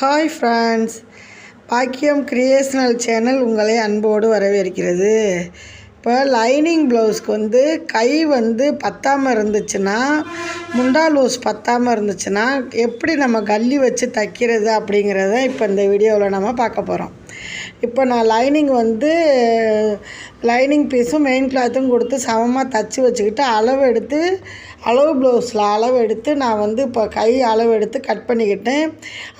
Hi friends Bakkiyam creational channel உங்களை அன்போடு வரவேற்கிறது. இப்போ லைனிங் ப்ளவுஸ்க்கு வந்து கை வந்து பத்தாமல் இருந்துச்சுன்னா முண்டா லூஸ் பத்தாமல் இருந்துச்சுன்னா எப்படி நம்ம கல்லி வச்சு தைக்கிறது அப்படிங்கிறத இப்போ இந்த வீடியோவில் நம்ம பார்க்க போகிறோம் இப்போ நான் லைனிங் வந்து லைனிங் பீஸும் மெயின் கிளாத்தும் கொடுத்து சமமாக தச்சு வச்சுக்கிட்டு அளவு எடுத்து அளவு ப்ளவுஸில் அளவு எடுத்து நான் வந்து இப்போ கை அளவு எடுத்து கட் பண்ணிக்கிட்டேன்.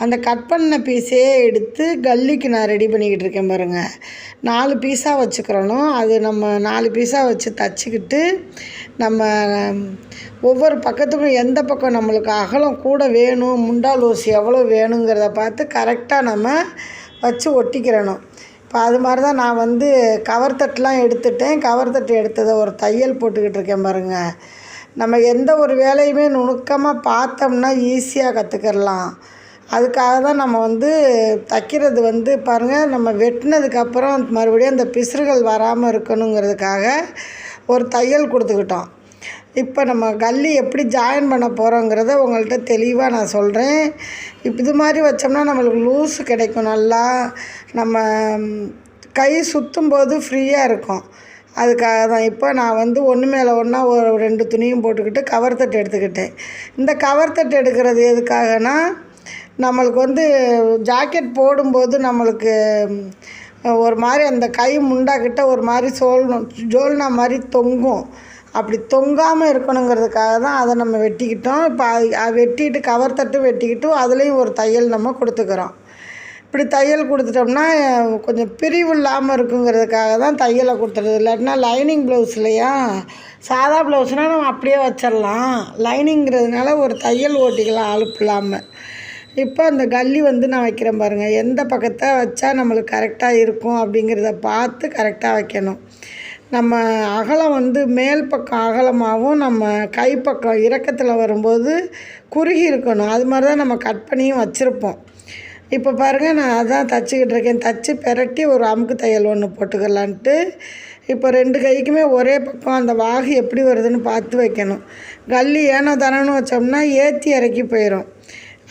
அந்த கட் பண்ண பீஸே எடுத்து கல்லிக்கு நான் ரெடி பண்ணிக்கிட்டு இருக்கேன் பாருங்கள் நாலு பீஸாக வச்சுக்கிறணும். அது நம்ம நாலு பீஸாக வச்சு தச்சுக்கிட்டு நம்ம ஒவ்வொரு பக்கத்துக்கும் எந்த பக்கம் நம்மளுக்கு அகலம் கூட வேணும் முண்டால் லூஸ் எவ்வளோ வேணுங்கிறத பார்த்து கரெக்டாக நம்ம வச்சு ஒட்டிக்கிறணும். இப்போ அது மாதிரி தான் நான் வந்து கவர் தட்டெலாம் எடுத்துட்டேன். கவர் தட்டு எடுத்ததை ஒரு தையல் போட்டுக்கிட்டு இருக்கேன் பாருங்கள் நம்ம எந்த ஒரு வேலையுமே நுணுக்கமாக பார்த்தோம்னா ஈஸியாக கற்றுக்கிடலாம் அதுக்காக தான் நம்ம வந்து தைக்கிறது வந்து பாருங்கள் நம்ம வெட்டினதுக்கப்புறம் மறுபடியும் அந்த பிசுறுகள் வராமல் இருக்கணுங்கிறதுக்காக ஒரு தையல் கொடுத்துக்கிட்டோம். இப்போ நம்ம கல்லி எப்படி ஜாயின் பண்ண போகிறோங்கிறத உங்கள்கிட்ட தெளிவாக நான் சொல்கிறேன் இப்போ இது மாதிரி வச்சோம்னா நம்மளுக்கு லூஸ் கிடைக்கும் நல்லா. நம்ம கை சுற்றும் போது ஃப்ரீயாக இருக்கும். அதுக்காக தான். இப்போ நான் வந்து ஒன்று மேலே ஒன்றா ஒரு ரெண்டு துணியும் போட்டுக்கிட்டு கவர் தட்டு எடுத்துக்கிட்டேன். இந்த கவர் தட்டு எடுக்கிறது எதுக்காகனா நம்மளுக்கு வந்து ஜாக்கெட் போடும்போது நம்மளுக்கு ஒரு மாதிரி அந்த கை முண்டாக்கிட்ட ஒரு மாதிரி சோழணும் ஜோல்னா மாதிரி தொங்கும். அப்படி தொங்காமல் இருக்கணுங்கிறதுக்காக தான் அதை நம்ம வெட்டிக்கிட்டோம். இப்போ அது வெட்டிட்டு கவர் தட்டு வெட்டிக்கிட்டு அதுலேயும் ஒரு தையல் நம்ம கொடுத்துக்கிறோம். இப்படி தையல் கொடுத்துட்டோம்னா கொஞ்சம் பிரிவு இல்லாமல் இருக்குங்கிறதுக்காக தான் தையலை கொடுத்துறது. இல்லாட்டினா லைனிங் ப்ளவுஸ்லையா சாதா ப்ளவுஸ்னால் நம்ம அப்படியே வச்சிடலாம். லைனிங்கிறதுனால ஒரு தையல் ஓட்டிக்கலாம் அழுப்பு இல்லாமல் இப்போ அந்த கல்லி வந்து நான் வைக்கிறேன் பாருங்கள் எந்த பக்கத்தை வச்சா நம்மளுக்கு கரெக்டாக இருக்கும் அப்படிங்கிறத பார்த்து கரெக்டாக வைக்கணும். நம்ம அகலம் வந்து மேல் பக்கம் அகலமாகவும் நம்ம கைப்பக்கம் இறக்கத்தில் வரும்போது குறுகி இருக்கணும். அது மாதிரி தான் நம்ம கட் பண்ணியும் வச்சுருப்போம். இப்போ பாருங்கள் நான் அதான் தச்சுக்கிட்டு இருக்கேன். தச்சு பெரட்டி ஒரு அமுக்கு தையல் ஒன்று போட்டுக்கலான்ட்டு இப்போ ரெண்டு கைக்குமே ஒரே பக்கம் அந்த வாகு எப்படி வருதுன்னு பார்த்து வைக்கணும். கல்லி ஏனோ தானோன்னு வச்சோம்னா ஏற்றி இறக்கி போயிடும்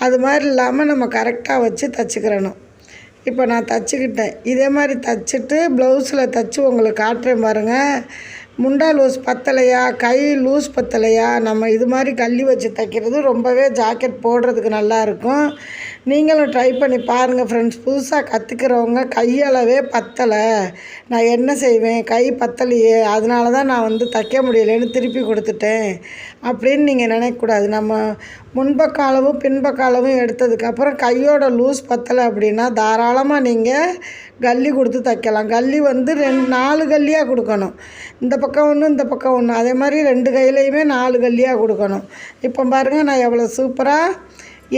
அது மாதிரி இல்லாமல் நம்ம கரெக்டாக வச்சு தச்சுக்கிறணும். இப்போ நான் தச்சுக்கிட்டேன். இதே மாதிரி தச்சுட்டு ப்ளவுஸில் தச்சு உங்களுக்கு காட்டுறேன் பாருங்கள் முண்டா லூஸ் பத்தலையா? கை லூஸ் பத்தலையா? நம்ம இது மாதிரி கல்லி வச்சு தைக்கிறது ரொம்பவே ஜாக்கெட் போடுறதுக்கு நல்லாயிருக்கும் நீங்களும் ட்ரை பண்ணி பாருங்கள் ஃப்ரெண்ட்ஸ் புதுசாக கற்றுக்கிறவங்க கையளவே பத்தலை. நான் என்ன செய்வேன்? கை பத்தலையே. அதனால தான் நான் வந்து தைக்க முடியலைன்னு திருப்பி கொடுத்துட்டேன். அப்படின்னு நீங்கள் நினைக்கக்கூடாது. நம்ம முன்பக்க அளவும் பின்பக்க அளவும் எடுத்ததுக்கப்புறம் கையோட லூஸ் பத்தலை அப்படின்னா தாராளமாக நீங்கள் கல்லி கொடுத்து தைக்கலாம். கல்லி வந்து ரெண்டு நாலு கல்லியாக கொடுக்கணும். இந்த பக்கம் பக்கம் ஒன்று இந்த பக்கம் ஒன்று அதே மாதிரி ரெண்டு கையிலையுமே நாலு கல்லியாக கொடுக்கணும். இப்போ பாருங்கள் நான் எவ்வளோ சூப்பராக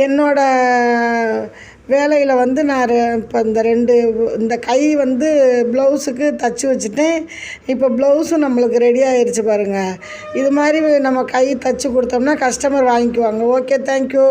என்னோடய வேலையில் வந்து நான் இப்போ இந்த ரெண்டு இந்த கை வந்து ப்ளவுஸுக்கு தச்சு வச்சுட்டேன். இப்போ ப்ளவுஸும் நம்மளுக்கு ரெடி ஆயிடுச்சு பாருங்கள் இது மாதிரி நம்ம கை தச்சு கொடுத்தோம்னா கஸ்டமர் வாங்கிக்குவாங்க. Okay thank you